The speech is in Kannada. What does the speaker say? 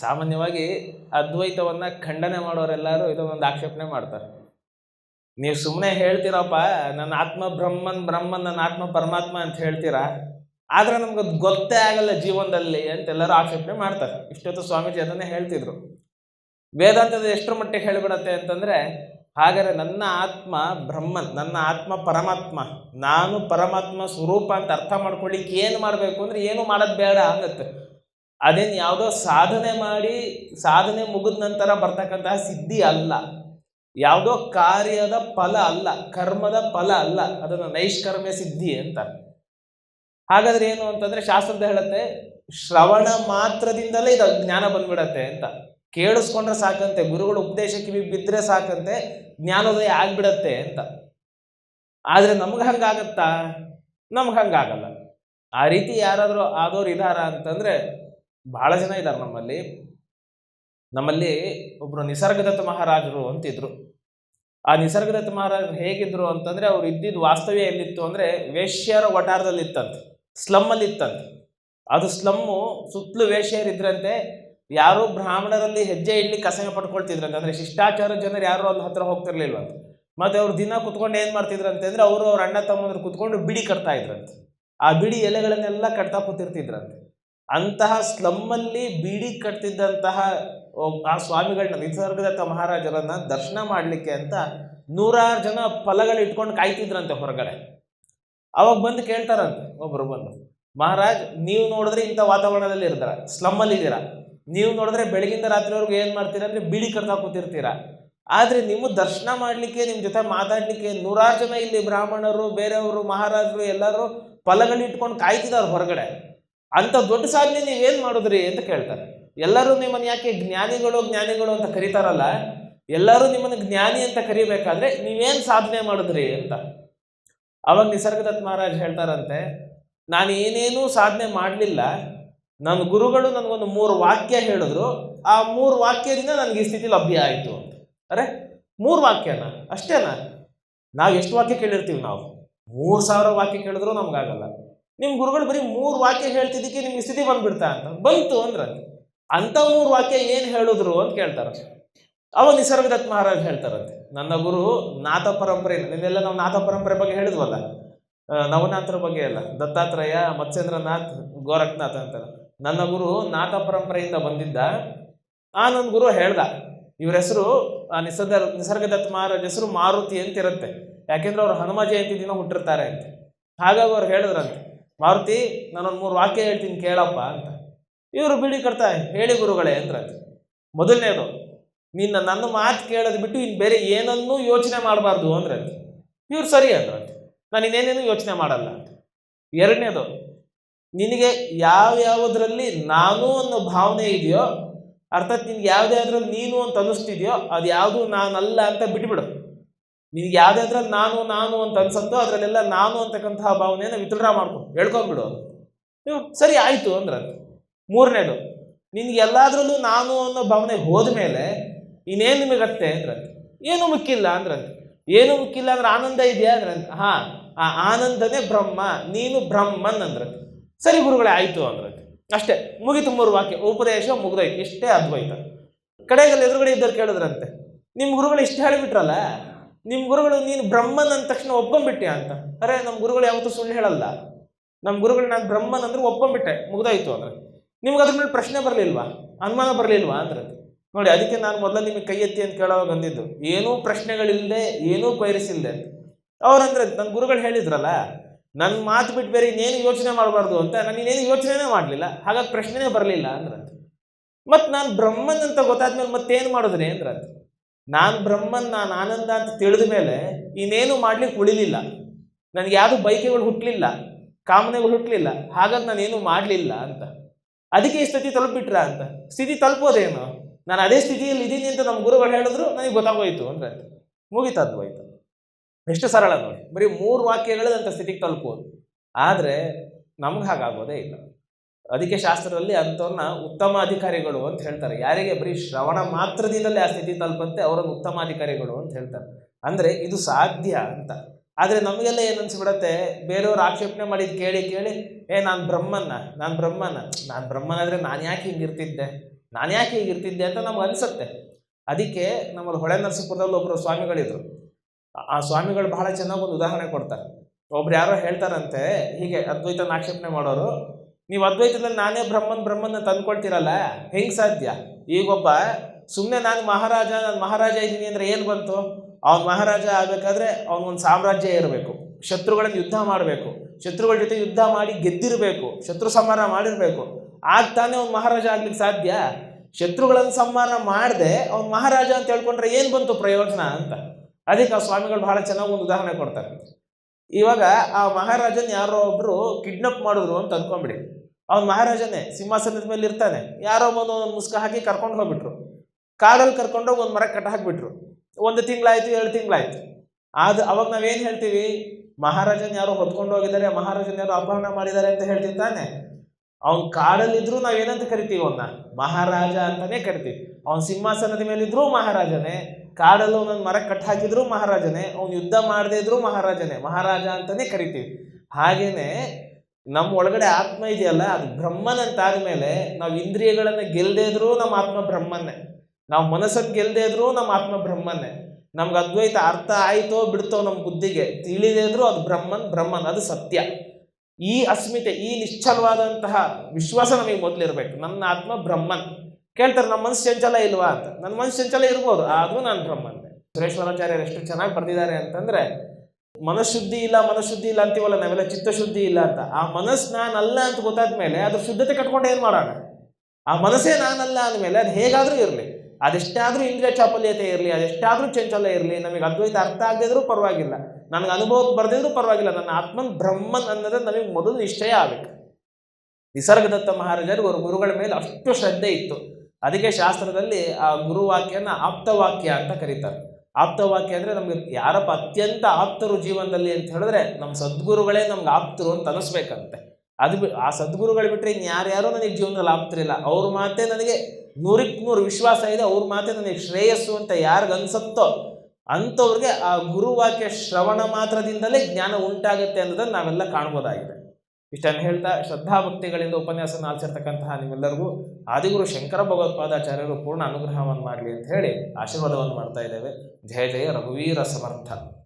ಸಾಮಾನ್ಯವಾಗಿ ಅದ್ವೈತವನ್ನು ಖಂಡನೆ ಮಾಡೋರೆಲ್ಲರೂ ಇದನ್ನೊಂದು ಆಕ್ಷೇಪಣೆ ಮಾಡ್ತಾರೆ. ನೀವು ಸುಮ್ಮನೆ ಹೇಳ್ತೀರಪ್ಪ, ನನ್ನ ಆತ್ಮ ಬ್ರಹ್ಮನ್ ಬ್ರಹ್ಮನ್, ನನ್ನ ಆತ್ಮ ಪರಮಾತ್ಮ ಅಂತ ಹೇಳ್ತೀರಾ? ಆದ್ರೆ ನಮ್ಗೆ ಅದು ಗೊತ್ತೇ ಆಗಲ್ಲ ಜೀವನದಲ್ಲಿ ಅಂತ ಎಲ್ಲರೂ ಆಕ್ಷೇಪಣೆ ಮಾಡ್ತಾರೆ. ಇಷ್ಟೊತ್ತು ಸ್ವಾಮೀಜಿ ಅದನ್ನೇ ಹೇಳ್ತಿದ್ರು. ವೇದಾಂತದ ಎಷ್ಟರ ಮಟ್ಟಿಗೆ ಹೇಳಿಬಿಡತ್ತೆ ಅಂತಂದ್ರೆ, ಹಾಗಾದ್ರೆ ನನ್ನ ಆತ್ಮ ಬ್ರಹ್ಮನ್, ನನ್ನ ಆತ್ಮ ಪರಮಾತ್ಮ, ನಾನು ಪರಮಾತ್ಮ ಸ್ವರೂಪ ಅಂತ ಅರ್ಥ ಮಾಡ್ಕೊಳ್ಳಿಕ್ಕೆ ಏನು ಮಾಡಬೇಕು ಅಂದ್ರೆ ಏನು ಮಾಡೋದು ಬೇಡ ಅನ್ನತ್ತೆ. ಅದೇನು ಯಾವುದೋ ಸಾಧನೆ ಮಾಡಿ, ಸಾಧನೆ ಮುಗಿದ ನಂತರ ಬರ್ತಕ್ಕಂತಹ ಸಿದ್ಧಿ ಅಲ್ಲ. ಯಾವುದೋ ಕಾರ್ಯದ ಫಲ ಅಲ್ಲ, ಕರ್ಮದ ಫಲ ಅಲ್ಲ, ಅದನ್ನು ನೈಷ್ಕರ್ಮ್ಯ ಸಿದ್ಧಿ ಅಂತ. ಹಾಗಾದ್ರೆ ಏನು ಅಂತಂದ್ರೆ ಶಾಸ್ತ್ರದ ಹೇಳುತ್ತೆ, ಶ್ರವಣ ಮಾತ್ರದಿಂದಲೇ ಇದು ಜ್ಞಾನ ಬಂದ್ಬಿಡತ್ತೆ ಅಂತ. ಕೇಳಿಸ್ಕೊಂಡ್ರೆ ಸಾಕಂತೆ, ಗುರುಗಳ ಉಪದೇಶ ಕಿವಿ ಬಿದ್ದರೆ ಸಾಕಂತೆ, ಜ್ಞಾನೋದಯ ಆಗ್ಬಿಡತ್ತೆ ಅಂತ. ಆದ್ರೆ ನಮ್ಗೆ ಹಂಗಾಗತ್ತಾ? ನಮ್ಗೆ ಹಂಗಾಗಲ್ಲ. ಆ ರೀತಿ ಯಾರಾದರೂ ಆದೋರು ಇದಾರ ಅಂತಂದ್ರೆ ಬಹಳ ಜನ ಇದ್ದಾರೆ ನಮ್ಮಲ್ಲಿ. ನಮ್ಮಲ್ಲಿ ಒಬ್ರು ನಿಸರ್ಗದತ್ತ ಮಹಾರಾಜರು ಅಂತಿದ್ರು. ಆ ನಿಸರ್ಗದತ್ತ ಮಹಾರಾಜರು ಹೇಗಿದ್ರು ಅಂತಂದ್ರೆ ಅವ್ರು ಇದ್ದಿದ್ದು ವಾಸ್ತವ್ಯ ಎಲ್ಲಿತ್ತು ಅಂದ್ರೆ ವೇಶ್ಯರ ವಟಾರದಲ್ಲಿ ಇತ್ತಂತೆ ಸ್ಲಮ್ಮಲ್ಲಿ ಇತ್ತಂತೆ ಅದು ಸ್ಲಮ್ಮು ಸುತ್ತಲೂ ವೇಶ್ಯರಿದ್ರಂತೆ, ಯಾರು ಬ್ರಾಹ್ಮಣರಲ್ಲಿ ಹೆಜ್ಜೆ ಇಡ್ಲಿಕ್ಕೆ ಅಸಹ್ಯ ಪಡ್ಕೊಳ್ತಿದ್ರಂತೆ. ಅಂದ್ರೆ ಶಿಷ್ಟಾಚಾರ ಜನರು ಯಾರು ಅಲ್ಲಿ ಹತ್ರ ಹೋಗ್ತಿರ್ಲಿಲ್ವಂತೆ. ಮತ್ತೆ ಅವ್ರು ದಿನ ಕುತ್ಕೊಂಡು ಏನ್ ಮಾಡ್ತಿದ್ರಂತೆ ಅಂದ್ರೆ ಅವರು ಅವ್ರ ಅಣ್ಣ ತಮ್ಮಂದ್ರು ಕುತ್ಕೊಂಡು ಬಿಡಿ ಕಟ್ತಾ ಇದ್ರಂತೆ. ಆ ಬಿಡಿ ಎಲೆಗಳನ್ನೆಲ್ಲ ಕಟ್ತಾ ಕೂತಿರ್ತಿದ್ರಂತೆ. ಅಂತಹ ಸ್ಲಮ್ಮಲ್ಲಿ ಬೀಡಿ ಕಟ್ತಿದ್ದಂತಹ ಆ ಸ್ವಾಮಿಗಳನ್ನ, ನಿಸರ್ಗದತ್ತ ಮಹಾರಾಜರನ್ನ ದರ್ಶನ ಮಾಡಲಿಕ್ಕೆ ಅಂತ ನೂರಾರು ಜನ ಫಲಗಳು ಇಟ್ಕೊಂಡು ಕಾಯ್ತಿದ್ರಂತೆ ಹೊರಗಡೆ. ಅವಾಗ ಬಂದು ಕೇಳ್ತಾರಂತೆ ಒಬ್ಬರು ಬಂದು, ಮಹಾರಾಜ್, ನೀವು ನೋಡಿದ್ರೆ ಇಂಥ ವಾತಾವರಣದಲ್ಲಿ ಇರ್ತಾರ? ಸ್ಲಮ್ಮಲ್ಲಿ ಇದ್ದೀರಾ? ನೀವು ನೋಡಿದ್ರೆ ಬೆಳಗಿಂದ ರಾತ್ರಿವರೆಗೂ ಏನು ಮಾಡ್ತೀರಾ ಅಂದ್ರೆ ಬೀಡಿ ಕಟ್ತಾ ಕೂತಿರ್ತೀರಾ? ಆದ್ರೆ ನಿಮ್ಮ ದರ್ಶನ ಮಾಡ್ಲಿಕ್ಕೆ, ನಿಮ್ಮ ಜೊತೆ ಮಾತಾಡಲಿಕ್ಕೆ ನೂರಾರು ಜನ ಇಲ್ಲಿ ಬ್ರಾಹ್ಮಣರು, ಬೇರೆಯವರು, ಮಹಾರಾಜರು ಎಲ್ಲರೂ ಫಲಗಳಿಟ್ಕೊಂಡು ಕಾಯ್ತಿದ್ದಾರೆ ಹೊರಗಡೆ. ಅಂತ ದೊಡ್ಡ ಸಾಧನೆ ನೀವೇನು ಮಾಡಿದ್ರಿ ಅಂತ ಕೇಳ್ತಾರೆ. ಎಲ್ಲರೂ ನಿಮ್ಮನ್ನು ಯಾಕೆ ಜ್ಞಾನಿಗಳು ಜ್ಞಾನಿಗಳು ಅಂತ ಕರೀತಾರಲ್ಲ, ಎಲ್ಲರೂ ನಿಮ್ಮನ್ನು ಜ್ಞಾನಿ ಅಂತ ಕರಿಬೇಕಾದ್ರೆ ನೀವೇನು ಸಾಧನೆ ಮಾಡಿದ್ರಿ ಅಂತ. ಅವಾಗ ನಿಸರ್ಗದತ್ ಮಹಾರಾಜ್ ಹೇಳ್ತಾರಂತೆ, ನಾನು ಏನೇನೂ ಸಾಧನೆ ಮಾಡಲಿಲ್ಲ, ನನ್ನ ಗುರುಗಳು ನನಗೊಂದು ಮೂರು ವಾಕ್ಯ ಹೇಳಿದ್ರು, ಆ ಮೂರು ವಾಕ್ಯದಿಂದ ನನಗೆ ಈ ಸ್ಥಿತಿ ಲಭ್ಯ ಆಯಿತು ಅಂತ. ಅರೆ, ಮೂರು ವಾಕ್ಯನ? ಅಷ್ಟೇನಾ? ನಾವು ಎಷ್ಟು ವಾಕ್ಯ ಕೇಳಿರ್ತೀವಿ ನಾವು? ಮೂರು ಸಾವಿರ ವಾಕ್ಯ ಕೇಳಿದ್ರು ನಮ್ಗಾಗಲ್ಲ. ನಿಮ್ಮ ಗುರುಗಳು ಬರೀ ಮೂರು ವಾಕ್ಯ ಹೇಳ್ತಿದ್ದಕ್ಕೆ ನಿಮ್ಗೆ ಸ್ಥಿತಿ ಬಂದ್ಬಿಡ್ತಾ ಅಂತ. ಬಂತು ಅಂದ್ರೆ ಅಂಥ ಮೂರು ವಾಕ್ಯ ಏನು ಹೇಳಿದ್ರು ಅಂತ ಕೇಳ್ತಾರೆ. ಅವ ನಿಸರ್ಗದತ್ ಮಹಾರಾಜ್ ಹೇಳ್ತಾರಂತೆ. ನನ್ನ ಗುರು ನಾಥ ಪರಂಪರೆ ನಿನ್ನೆಲ್ಲ ನಾವು ನಾಥ ಪರಂಪರೆ ಬಗ್ಗೆ ಹೇಳಿದ್ವಲ್ಲ? ನವನಾಥರ ಬಗ್ಗೆ ಅಲ್ಲ. ದತ್ತಾತ್ರೇಯ, ಮತ್ಸ್ಯೇಂದ್ರನಾಥ್, ಗೋರಖ್ನಾಥ್ ಅಂತ ನನ್ನ ಗುರು ನಾಥ ಪರಂಪರೆಯಿಂದ ಬಂದಿದ್ದ. ಆ ನನ್ನ ಗುರು ಹೇಳ್ದ, ಇವ್ರ ಹೆಸರು, ಆ ನಿಸರ್ಗ, ನಿಸರ್ಗದತ್ ಮಹಾರಾಜ್ ಹೆಸರು ಮಾರುತಿ ಅಂತ ಇರುತ್ತೆ ಯಾಕೆಂದ್ರೆ ಅವ್ರು ಹನುಮ ಜಯಂತಿ ದಿನ ಹುಟ್ಟಿರ್ತಾರೆ ಅಂತ. ಹಾಗಾಗಿ ಅವ್ರು ಹೇಳಿದ್ರಂತೆ. ಮಾರುತಿ, ನಾನೊಂದು ಮೂರು ವಾಕ್ಯ ಹೇಳ್ತೀನಿ ಕೇಳಪ್ಪ ಅಂತ. ಇವರು ಬಿಡಿ ಕಟ್ತಾ ಹೇಳಿ ಗುರುಗಳೇ ಅಂದ್ರಂತೆ ಮೊದಲನೇದು, ನಿನ್ನ ನನ್ನ ಮಾತು ಕೇಳೋದು ಬಿಟ್ಟು ಇನ್ನು ಬೇರೆ ಏನನ್ನೂ ಯೋಚನೆ ಮಾಡಬಾರ್ದು ಅಂದ್ರೆ. ಇವ್ರು ಸರಿ ಅಂದ್ರಂತೆ ನಾನು ಇನ್ನೇನೇನು ಯೋಚನೆ ಮಾಡಲ್ಲ ಅಂತ. ಎರಡನೇದು, ನಿನಗೆ ಯಾವ್ಯಾವುದರಲ್ಲಿ ನಾನು ಅನ್ನೋ ಭಾವನೆ ಇದೆಯೋ, ಅರ್ಥಾತ್ ನಿನ್ಗೆ ಅದರಲ್ಲಿ ನೀನು ಅಂತ ಅನ್ನಿಸ್ತಿದ್ಯೋ ಅದು ಯಾವುದು ನಾನಲ್ಲ ಅಂತ ಬಿಟ್ಬಿಡು. ನಿನ್ಗೆ ಯಾವ್ದಾದ್ರಲ್ಲಿ ನಾನು ನಾನು ಅಂತ ಅನ್ಸತ್ತೋ ಅದರಲ್ಲೆಲ್ಲ ನಾನು ಅಂತಕ್ಕಂತಹ ಭಾವನೆಯನ್ನು ವಿತ್ಡ್ರಾ ಮಾಡ್ಕೊ ಹೇಳ್ಕೊಂಡ್ಬಿಡು ನೀವು ಸರಿ ಆಯ್ತು ಅಂದ್ರೆ ಮೂರನೇದು, ನಿನ್ಗೆ ಎಲ್ಲಾದ್ರಲ್ಲೂ ನಾನು ಅನ್ನೋ ಭಾವನೆ ಹೋದ್ಮೇಲೆ ಇನ್ನೇನು ನಿಮಗತ್ತೆ ಅಂದ್ರಂತೆ ಏನು ಮುಖ್ಯಿಲ್ಲ ಅಂದ್ರಂತೆ ಏನು ಮುಖ್ಯಿಲ್ಲ ಅಂದ್ರೆ ಆನಂದ ಇದೆಯಾ ಅಂದ್ರಂತೆ ಹಾ, ಆ ಆನಂದನೇ ಬ್ರಹ್ಮ, ನೀನು ಬ್ರಹ್ಮನ್ ಅಂದ್ರಂತೆ ಸರಿ ಗುರುಗಳೇ, ಆಯ್ತು ಅಂದ್ರಂತೆ ಅಷ್ಟೇ, ಮುಗಿತು ಮೂರು ವಾಕ್ಯ. ಉಪದೇಶ ಮುಗ್ದೋಯ್ತು. ಇಷ್ಟೇ ಅದ್ವೈತ. ಕಡೆಗಲ್ಲಿ ಎದುರುಗಡೆ ಇದ್ದವ್ರು ಕೇಳಿದ್ರಂತೆ. ನಿಮ್ಮ ಗುರುಗಳು ಇಷ್ಟು ಹೇಳಿಬಿಟ್ರಲ್ಲ? ನಿಮ್ಮ ಗುರುಗಳು ನೀನು ಬ್ರಹ್ಮನ್ ಅಂದ ತಕ್ಷಣ ಒಪ್ಕೊಂಡ್ಬಿಟ್ಟೆ ಅಂತ. ಅರೆ ನಮ್ಮ ಗುರುಗಳು ಯಾವತ್ತೂ ಸುಳ್ಳು ಹೇಳಲ್ಲ. ನಮ್ಮ ಗುರುಗಳು ನಾನು ಬ್ರಹ್ಮನ್ ಅಂದ್ರೆ ಒಬ್ಬಂಬಿಟ್ಟೆ ಮುಗ್ದಾಯಿತು ಅಂದ್ರೆ. ನಿಮ್ಗೆ ಅದ್ರ ಮೇಲೆ ಪ್ರಶ್ನೆ ಬರಲಿಲ್ವಾ? ಅನುಮಾನ ಬರಲಿಲ್ವಾ ಅಂದ್ರೆ? ನೋಡಿ, ಅದಕ್ಕೆ ನಾನು ಮೊದಲ ನಿಮಗೆ ಕೈ ಎತ್ತಿ ಅಂತ ಕೇಳೋವಾಗ ಬಂದಿದ್ದು ಏನೂ ಪ್ರಶ್ನೆಗಳಿಲ್ಲದೆ ಏನೂ ಪೈರಿಸಿಲ್ಲದೆ ಅಂತ ಅವ್ರಂದ್ರೆ ನನ್ನ ಗುರುಗಳು ಹೇಳಿದ್ರಲ್ಲ ನನ್ನ ಮಾತು ಬಿಟ್ಟು ಬೇರೆ ಇನ್ನೇನು ಯೋಚನೆ ಮಾಡಬಾರ್ದು ಅಂತ, ನಾನು ಇನ್ನೇನು ಯೋಚನೆನೇ ಮಾಡಲಿಲ್ಲ, ಹಾಗಾಗಿ ಪ್ರಶ್ನೆನೇ ಬರಲಿಲ್ಲ ಅಂದ್ರಂತ. ಮತ್ತು ನಾನು ಬ್ರಹ್ಮನ್ ಅಂತ ಗೊತ್ತಾದ್ಮೇಲೆ ಮತ್ತೇನು ಮಾಡಿದ್ರೆ ಅಂದ್ರಂತ. ನಾನು ಬ್ರಹ್ಮನ್, ನಾನು ಆನಂದ ಅಂತ ತಿಳಿದ ಮೇಲೆ ಇನ್ನೇನು ಮಾಡ್ಲಿಕ್ಕೆ ಉಳಿಲಿಲ್ಲ. ನನಗೆ ಯಾವುದು ಬೈಕೆಗಳು ಹುಟ್ಟಲಿಲ್ಲ ಕಾಮನೆಗಳು ಹುಟ್ಟಲಿಲ್ಲ ಹಾಗಾಗಿ ನಾನೇನು ಮಾಡಲಿಲ್ಲ ಅಂತ. ಅದಕ್ಕೆ ಈ ಸ್ಥಿತಿ ತಲುಪಿಟ್ರ ಅಂತ. ಸ್ಥಿತಿ ತಲುಪೋದೇನು? ನಾನು ಅದೇ ಸ್ಥಿತಿಯಲ್ಲಿ ಇದ್ದೀನಿ ಅಂತ ನಮ್ಮ ಗುರುಗಳು ಹೇಳಿದ್ರು, ನನಗೆ ಗೊತ್ತಾಗೋಯ್ತು ಅಂದ್ರೆ ಅದ್ವೈತ ಎಷ್ಟು ಸರಳ ನೋಡಿ. ಬರೀ ಮೂರು ವಾಕ್ಯಗಳು ಅಂತ ಸ್ಥಿತಿಗೆ ತಲುಪೋದು ಆದರೆ ನಮ್ಗೆ ಹಾಗಾಗೋದೇ ಇಲ್ಲ. ಅದಕ್ಕೆ ಶಾಸ್ತ್ರದಲ್ಲಿ ಅಂಥವ್ರನ್ನ ಉತ್ತಮ ಅಧಿಕಾರಿಗಳು ಅಂತ ಹೇಳ್ತಾರೆ. ಯಾರಿಗೆ? ಬರೀ ಶ್ರವಣ ಮಾತ್ರದಿಂದಲೇ ಆ ಸ್ಥಿತಿ ತಲುಪಂತೆ ಅವರನ್ನು ಉತ್ತಮ ಅಧಿಕಾರಿಗಳು ಅಂತ ಹೇಳ್ತಾರೆ. ಅಂದರೆ ಇದು ಸಾಧ್ಯ ಅಂತ. ಆದರೆ ನಮಗೆಲ್ಲ ಏನು ಅನಿಸ್ಬಿಡತ್ತೆ? ಬೇರೆಯವ್ರು ಆಕ್ಷೇಪಣೆ ಮಾಡಿದ್ದು ಕೇಳಿ ಕೇಳಿ, ಏ, ನಾನು ಬ್ರಹ್ಮನ್ನ, ನಾನು ಬ್ರಹ್ಮನ ನಾನು ಬ್ರಹ್ಮನಾದರೆ ನಾನು ಯಾಕೆ ಹಿಂಗಿರ್ತಿದ್ದೆ ನಾನು ಯಾಕೆ ಹೀಗಿರ್ತಿದ್ದೆ ಅಂತ ನಮ್ಗೆ ಅನಿಸುತ್ತೆ. ಅದಕ್ಕೆ ನಮ್ಮಲ್ಲಿ ಹೊಳೆ ನರಸೀಪುರದಲ್ಲಿ ಒಬ್ಬರು ಸ್ವಾಮಿಗಳಿದ್ರು. ಆ ಸ್ವಾಮಿಗಳು ಬಹಳ ಚೆನ್ನಾಗಿ ಒಂದು ಉದಾಹರಣೆ ಕೊಡ್ತಾರೆ. ಒಬ್ರು ಯಾರೋ ಹೇಳ್ತಾರಂತೆ, ಹೀಗೆ ಅದ್ವೈತನ ಆಕ್ಷೇಪಣೆ ಮಾಡೋರು ನೀವು ಅದ್ವೈತದಲ್ಲಿ ನಾನೇ ಬ್ರಹ್ಮನ್ ಬ್ರಹ್ಮನ್ನ ತಂದ್ಕೊಳ್ತಿರಲ್ಲ ಹೆಂಗೆ ಸಾಧ್ಯ? ಈಗೊಬ್ಬ ಸುಮ್ಮನೆ ನಾನು ಮಹಾರಾಜ ನಾನು ಮಹಾರಾಜ ಇದ್ದೀನಿ ಅಂದರೆ ಏನು ಬಂತು? ಅವ್ನು ಮಹಾರಾಜ ಆಗಬೇಕಾದ್ರೆ ಅವನಿಗೊಂದು ಸಾಮ್ರಾಜ್ಯ ಇರಬೇಕು ಶತ್ರುಗಳನ್ನು ಯುದ್ಧ ಮಾಡಬೇಕು. ಶತ್ರುಗಳ ಜೊತೆ ಯುದ್ಧ ಮಾಡಿ ಗೆದ್ದಿರಬೇಕು. ಶತ್ರು ಸಂಹಾರ ಮಾಡಿರಬೇಕು. ಆಗ ತಾನೇ ಅವ್ನು ಮಹಾರಾಜ ಆಗ್ಲಿಕ್ಕೆ ಸಾಧ್ಯ? ಶತ್ರುಗಳನ್ನು ಸಂಹಾರ ಮಾಡದೆ ಅವ್ನು ಮಹಾರಾಜ ಅಂತ ಹೇಳ್ಕೊಂಡ್ರೆ ಏನು ಬಂತು ಪ್ರಯೋಜನ ಅಂತ? ಅದಕ್ಕೆ ಆ ಸ್ವಾಮಿಗಳು ಬಹಳ ಚೆನ್ನಾಗಿ ಒಂದು ಉದಾಹರಣೆ ಕೊಡ್ತಾರೆ. ಇವಾಗ ಆ ಮಹಾರಾಜನ್ ಯಾರೋ ಒಬ್ಬರು ಕಿಡ್ನಪ್ ಮಾಡಿದ್ರು ಅಂತ ಅನ್ಕೊಂಬಿಡಿ ಅವ್ನು ಮಹಾರಾಜನೇ ಸಿಂಹಾಸನದ ಮೇಲೆ ಇರ್ತಾನೆ. ಯಾರೋ ಬಂದು ಒಂದು ಮುಸ್ಕ ಹಾಕಿ ಕರ್ಕೊಂಡು ಹೋಗ್ಬಿಟ್ರು. ಕಾಡಲ್ಲಿ ಕರ್ಕೊಂಡೋಗಿ ಒಂದು ಮರ ಕಟ್ಟ ಹಾಕ್ಬಿಟ್ರು. ಒಂದು ತಿಂಗಳಾಯ್ತು, ಎರಡು ತಿಂಗಳಾಯ್ತು. ಅದು ಅವಾಗ ನಾವೇನು ಹೇಳ್ತೀವಿ? ಮಹಾರಾಜನ್ ಯಾರೋ ಹೊತ್ಕೊಂಡು ಹೋಗಿದ್ದಾರೆ, ಮಹಾರಾಜನ್ ಯಾರೋ ಅಪಹರಣ ಮಾಡಿದ್ದಾರೆ ಅಂತ ಹೇಳ್ತೀವಿ ತಾನೆ. ಅವ್ನು ಕಾಡಲ್ಲಿದ್ರೂ ನಾವೇನಂತ ಕರಿತೀವಿ ಅವನ್ನ ಮಹಾರಾಜ ಅಂತಾನೆ ಕರಿತೀವಿ. ಅವ್ನು ಸಿಂಹಾಸನದ ಮೇಲಿದ್ರು ಮಹಾರಾಜನೇ ಕಾಡಲ್ಲಿ ಒಂದೊಂದು ಮರ ಕಟ್ ಹಾಕಿದ್ರು ಮಹಾರಾಜನೇ, ಅವ್ನು ಯುದ್ಧ ಮಾಡದೇ ಇದ್ರು ಮಹಾರಾಜನೇ, ಮಹಾರಾಜ ಅಂತಾನೆ ಕರಿತೀವಿ. ಹಾಗೇನೆ ನಮ್ಮ ಒಳಗಡೆ ಆತ್ಮ ಇದೆಯಲ್ಲ, ಅದು ಬ್ರಹ್ಮನ್ ಅಂತ ನಾವು ಇಂದ್ರಿಯಗಳನ್ನು ಗೆಲ್ಲದೇ ಇದ್ರೂ ನಮ್ಮ ಆತ್ಮ ಬ್ರಹ್ಮನ್ನೇ. ನಾವು ಮನಸ್ಸನ್ನು ಗೆಲ್ಲದೇ ಇದ್ರೂ ನಮ್ಮ ಆತ್ಮ ಬ್ರಹ್ಮನ್ನೇ. ನಮ್ಗೆ ಅದ್ವೈತ ಅರ್ಥ ಆಯ್ತೋ ಬಿಡ್ತೋ ನಮ್ಮ ಬುದ್ಧಿಗೆ ತಿಳಿದೇ ಇದ್ರೂ ಅದು ಬ್ರಹ್ಮನ್ ಬ್ರಹ್ಮನ್, ಅದು ಸತ್ಯ. ಈ ಅಸ್ಮಿತೆ, ಈ ನಿಶ್ಚಲವಾದಂತಹ ವಿಶ್ವಾಸ ನಮಗೆ ಮೊದಲಿರ್ಬೇಕು ನನ್ನ ಆತ್ಮ ಬ್ರಹ್ಮನ್. ಕೇಳ್ತಾರೆ, ನಮ್ಮ ಮನಸ್ಸು ಚಂಚಲ ಇಲ್ವಾ? ಅಂತ. ನನ್ನ ಮನಸ್ಸು ಚಂಚಲ ಇರ್ಬೋದು, ಆದರೂ ನಾನು ಬ್ರಹ್ಮನ್ ಸುರೇಶ್ವರಾಚಾರ್ಯರು ಎಷ್ಟು ಚೆನ್ನಾಗಿ ಬರ್ದಿದ್ದಾರೆ ಅಂತಂದ್ರೆ ಮನಃಶುದ್ಧಿ ಇಲ್ಲ ಮನಃಶುದ್ಧಿ ಇಲ್ಲ ಅಂತೀವಲ್ಲ, ನಾವೆಲ್ಲ ಚಿತ್ತಶುದ್ಧಿ ಇಲ್ಲ ಅಂತ. ಆ ಮನಸ್ಸು ನಾನಲ್ಲ ಅಂತ ಗೊತ್ತಾದ ಮೇಲೆ ಅದ್ರ ಶುದ್ಧತೆ ಕಟ್ಕೊಂಡು ಏನು ಮಾಡೋಣ? ಆ ಮನಸ್ಸೇ ನಾನಲ್ಲ ಅಂದಮೇಲೆ ಅದು ಹೇಗಾದರೂ ಇರಲಿ. ಅದೆಷ್ಟಾದರೂ ಇಂದ್ರಿಯ ಚಾಪಲ್ಯತೆ ಇರಲಿ, ಅದೆಷ್ಟಾದರೂ ಚಂಚಲ ಇರಲಿ, ನಮಗೆ ಅದ್ವೈತ ಅರ್ಥ ಆಗದಿದ್ರೂ ಪರವಾಗಿಲ್ಲ. ನನಗೆ ಅನುಭವಕ್ಕೆ ಬರ್ದಿದ್ರೂ ಪರವಾಗಿಲ್ಲ. ನನ್ನ ಆತ್ಮನ್ ಬ್ರಹ್ಮನ್ ಅನ್ನೋದು ನಮಗೆ ಮೊದಲು ನಿಶ್ಚಯ ಆಗಬೇಕು. ನಿಸರ್ಗದತ್ತ ಮಹಾರಾಜರು ಅವ್ರ ಗುರುಗಳ ಮೇಲೆ ಅಷ್ಟು ಶ್ರದ್ಧೆ ಇತ್ತು. ಅದಕ್ಕೆ ಶಾಸ್ತ್ರದಲ್ಲಿ ಆ ಗುರುವಾಕ್ಯನ ಆಪ್ತವಾಕ್ಯ ಅಂತ ಕರೀತಾರೆ. ಆಪ್ತವಾಕ್ಯ ಅಂದರೆ ನಮಗೆ ಯಾರಪ್ಪ ಅತ್ಯಂತ ಆಪ್ತರು ಜೀವನದಲ್ಲಿ ಅಂತ ಹೇಳಿದ್ರೆ ನಮ್ಮ ಸದ್ಗುರುಗಳೇ ನಮ್ಗೆ ಆಪ್ತರು ಅಂತ ಅನಿಸ್ಬೇಕಂತೆ ಅದು ಬಿ, ಆ ಸದ್ಗುರುಗಳು ಬಿಟ್ಟರೆ ಇನ್ನು ಯಾರ್ಯಾರೋ ನನಗೆ ಜೀವನದಲ್ಲಿ ಆಪ್ತಿರಿಲ್ಲ. ಅವ್ರ ಮಾತೇ ನನಗೆ ನೂರಕ್ಕೆ ನೂರು ವಿಶ್ವಾಸ ಇದೆ, ಅವ್ರ ಮಾತೇ ನನಗೆ ಶ್ರೇಯಸ್ಸು ಅಂತ ಯಾರಿಗೆ ಅನ್ಸುತ್ತೋ ಅಂಥವ್ರಿಗೆ ಆ ಗುರುವಾಕ್ಯ ಶ್ರವಣ ಮಾತ್ರದಿಂದಲೇ ಜ್ಞಾನ ಉಂಟಾಗುತ್ತೆ ಅನ್ನೋದನ್ನು ನಾವೆಲ್ಲ ಕಾಣ್ಬೋದಾಗಿದೆ. ಇಷ್ಟನ್ನು ಹೇಳ್ತಾ ಶ್ರದ್ಧಾಭಕ್ತಿಗಳಿಂದ ಉಪನ್ಯಾಸ ಆಚರಿರ್ತಕ್ಕಂತಹ ನಿಮ್ಮೆಲ್ಲರಿಗೂ ಆದಿಗುರು ಶಂಕರ ಭಗವತ್ಪಾದಾಚಾರ್ಯರು ಪೂರ್ಣ ಅನುಗ್ರಹವನ್ನು ಮಾಡಲಿ ಅಂತ ಹೇಳಿ ಆಶೀರ್ವಾದವನ್ನು ಮಾಡ್ತಾ ಇದ್ದೇವೆ. ಜಯ ಜಯ, ರಘುವೀರ ಸಮರ್ಥ.